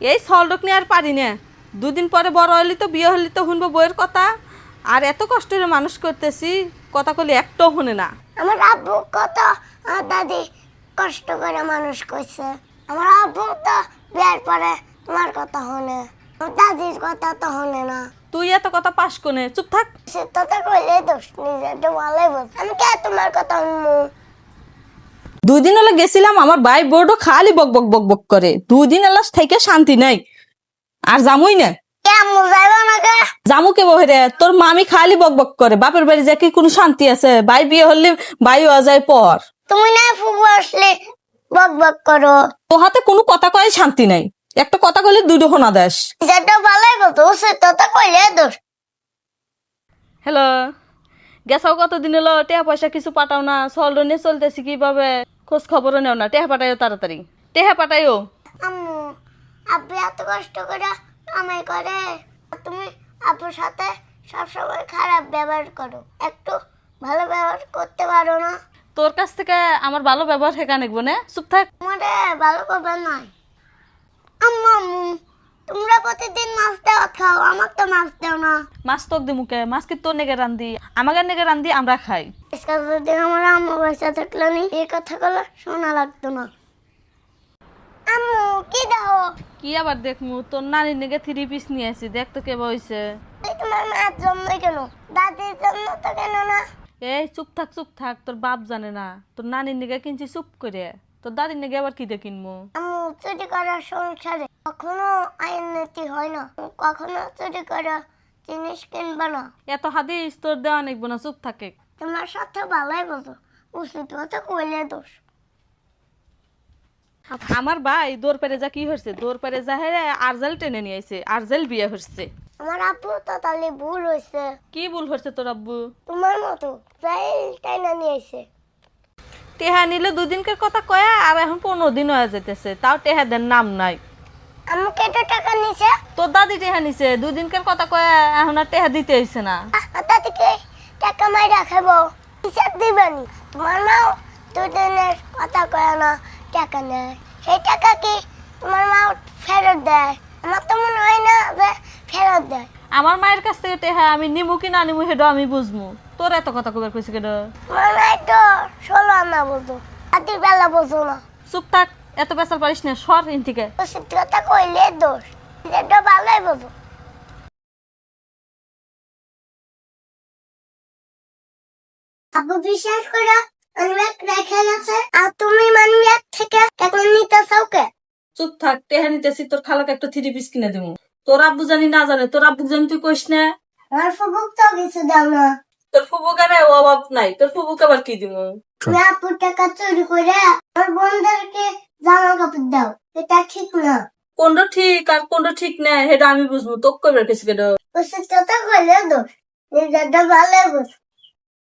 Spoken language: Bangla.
এই সলডক নিয়ে আর পারি না। দুদিন পরে বড় হলি তো বিয়ে হলি তো শুনব বইয়ের কথা। আর এত কষ্ট করে মানুষ করতেছি কথা কলি একটাও শুনে না। আমার আব্বু কত দাদি কষ্ট করে মানুষ করছে। আমার আব্বু তো বিয়ার পরে তোমার কথা আমার দাদির কথা তো হনে না। তুই এত কথা পাস কোনে? চুপ থাক। সে তো কইলে দোষ নিজেরটা ভালোই বল। আমি কে তোমার কথা শুনব? দুই দিন হলে গেছিলাম আমার ভাই বোর্ডও খালি বক বক বক বক করে। দুই দিন এলা থেকে শান্তি নাই। আর জামুই না জামু কে বহে তোর মামি খালি বক বক করে। বাপের বাড়ি যে কি কোনো শান্তি আছে? ভাই বিয়ে হলে ভাই হওয়া যায় পর। তুমি না ফুবু আসলে বক বক করো। তো হাতে কোনো কথা কয় শান্তি নাই। একটা কথা কইলে দুটো হোনা দেশ যেটা ভালোই বলতো সে তো কইলে দোষ হ্যালো গেছাও কতদিন হলো? টেহা পয়সা কিছু পাঠাও না। সল্ড নিয়ে চলতেছি কীভাবে? খোঁজ খবরও নেও না টেহা পাঠাইও তাড়াতাড়ি। টেহা পাঠাইও। আম্মু আব্বু এত কষ্ট করে আমায় করে। তুমি আপুর সাথে সবসময় খারাপ ব্যবহার করো। একটু ভালো ব্যবহার করতে পারো না। তোর কাছ থেকে আমার ভালো ব্যবহার শেখা নেব না? চুপ থাক। তোমারে ভালো করবে নাই আম্মু আম্মু তোমরা প্রতিদিন মাছ দেওয়া খাও আমার তো মাছ দেও না। মাছ তোক দি মুখে মাছ কি তোর নেগে রান্ধি আমাকে নেগে রান্ধি আমরা খাই। আজকে যদি আমার আম্মু বসে থাকল নি এই কথাগুলো শোনা লাগতো না। আম্মু কি দাও? কি আবার দেখমু? তোর নানির নেগে থ্রি পিস নিয়ে আসি দেখ তো হয়েছে এই তোমার মার জন্য কেন? দাদির জন্য তো কেন না? এই চুপ থাক চুপ থাক তোর বাপ জানে না। তোর নানির নেগে কিনছি চুপ করে তোর দাদির নেগে আবার কি কিনবো আম্মু চুরি করার সংসারে কখনো আইন নীতি হয় না। কখনো চুরি করা জিনিস কিনবে না। এত হাদিস তোর দেওয়া নেকবো না চুপ থাকে। তোমার সাথে ভালোই বলতো উচিত কথা কইলে দোষ। আমার ভাই দৌড় পেরে যা কি হয়েছে দৌড় পেরে যা হেরে আরজেল টেনে নিয়ে আইছে আরজেল বিয়ে হচ্ছে আমার আব্বু তো তাহলে ভুল হয়েছে কি ভুল হচ্ছে তোর আব্বু? তোমার মতো যাই টাইনা নিয়ে আইছে। টেহা নিলে দুদিনকার কথা কয়া আর এখন পনেরো দিন হয়ে যেতেছে তাও টেহা দেন নাম নাই। আম্মু কেটে টাকা নিছে? তোর দাদি টেহা নিছে দুদিনকার কথা কয়া এখন আর টেহা দিতে হইছে না। তাদেরকে টাকা মাই রাখাবো হিসাব দিবানি। তোমার মাও দুদিনের কথা কয় না টাকা নেয়। সেই টাকা কি তোমার মা ফেরত দেয়? আমার তো মনে হয় না যে ফেরত দেয়। আমার মায়ের কাছ থেকে টেহা আমি নিমু কি না নিমু সেটা আমি বুঝমু। তোর এত কথা কবার কইছে কেন তোমার মাই তো ষোলো আনা বোঝো। রাতের বেলা বোঝো না। চুপ থাক। এত পেশাল পারিস না সর ইন থেকে। কথা কইলে দোষ ভালোই আবু বিশ্বাস করে মানব্যাগ রেখে গেছে আর তুমি থেকে নিতে চাও কে? চুপ থাক টেহা নিতেছি তোর খালাকে একটা থ্রি পিস কিনে দেবো তোর আব্বু জানি না জানে তোর আব্বু জানি তুই কইস না। আমার ফুবুক তো কিছু দাও না। তোর ফুবুকারে অভাব নাই তোর ফুবুক আবার কি দিব আপুর টাকা চুরি করে আমার জামা কাপড় দাও এটা ঠিক না। কোনটা ঠিক আর কোনটা ঠিক না সেটা আমি বুঝব। তোকে বের কিছু কেন? ওষুধ কথা কইলে দোষ। নিজেরটা ভালো বোঝো